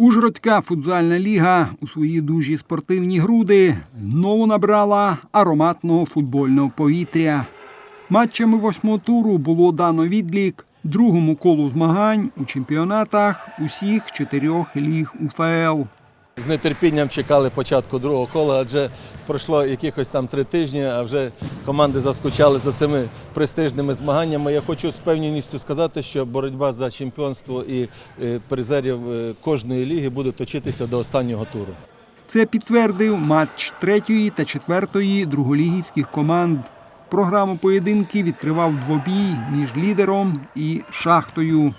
Ужгородська футзальна ліга у свої дужі спортивні груди знову набрала ароматного футбольного повітря. Матчами восьмого туру було дано відлік другому колу змагань у чемпіонатах усіх чотирьох ліг УФЛ. З нетерпінням чекали початку другого кола, адже пройшло якихось там три тижні, а вже команди заскучали за цими престижними змаганнями. Я хочу з певністю сказати, що боротьба за чемпіонство і е, призерів е, кожної ліги буде точитися до останнього туру. Це підтвердив матч третьої та четвертої друголігівських команд. Програму поєдинки відкривав двобій між лідером і шахтою.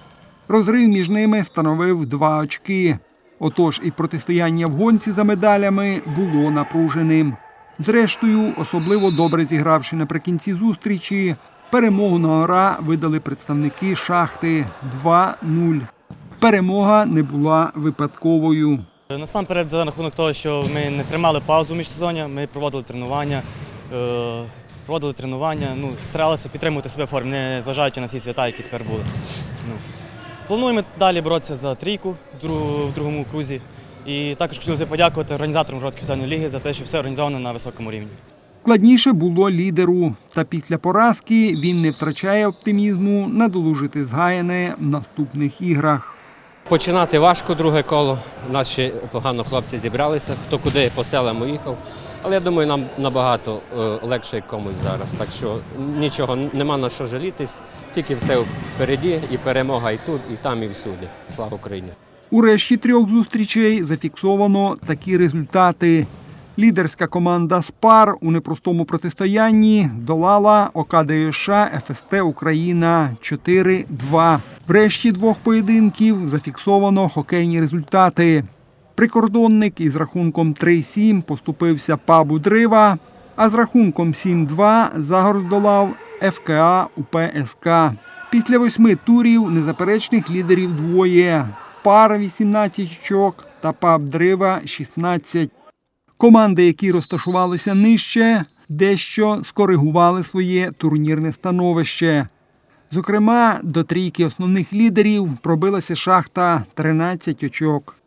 Розрив між ними становив два очки. Отож і протистояння в гонці за медалями було напруженим. Зрештою, особливо добре зігравши наприкінці зустрічі, перемогу на ора видали представники шахти 2-0. Перемога не була випадковою. Насамперед, за рахунок того, що ми не тримали паузу між сезоні, ми проводили тренування, е, проводили тренування, ну, старалися підтримувати себе в формі, не зважаючи на всі свята, які тепер були. Ну. Плануємо далі боротися за трійку в, друг- в другому крузі. І також хотілося подякувати організаторам Жодської футзальної ліги за те, що все організовано на високому рівні. Складніше було лідеру, та після поразки він не втрачає оптимізму надолужити згаяне в наступних іграх. Починати важко друге коло. У нас ще погано хлопці зібралися, хто куди по селам уїхав. Але я думаю, нам набагато е, легше комусь зараз. Так що нічого, нема на що жалітись, тільки все впереді, і перемога і тут, і там, і всюди. Слава Україні! У решті трьох зустрічей зафіксовано такі результати. Лідерська команда Спар у непростому протистоянні долала ОКДШ ФСТ Україна 4-2. В решті двох поєдинків зафіксовано хокейні результати. Прикордонник із рахунком 3-7 поступився пабу Дрива, а з рахунком 7-2 Загор здолав ФКА УПСК. Після восьми турів незаперечних лідерів двоє. Пара 18 очок та паб Дрива 16. Команди, які розташувалися нижче, дещо скоригували своє турнірне становище. Зокрема, до трійки основних лідерів пробилася шахта 13 очок.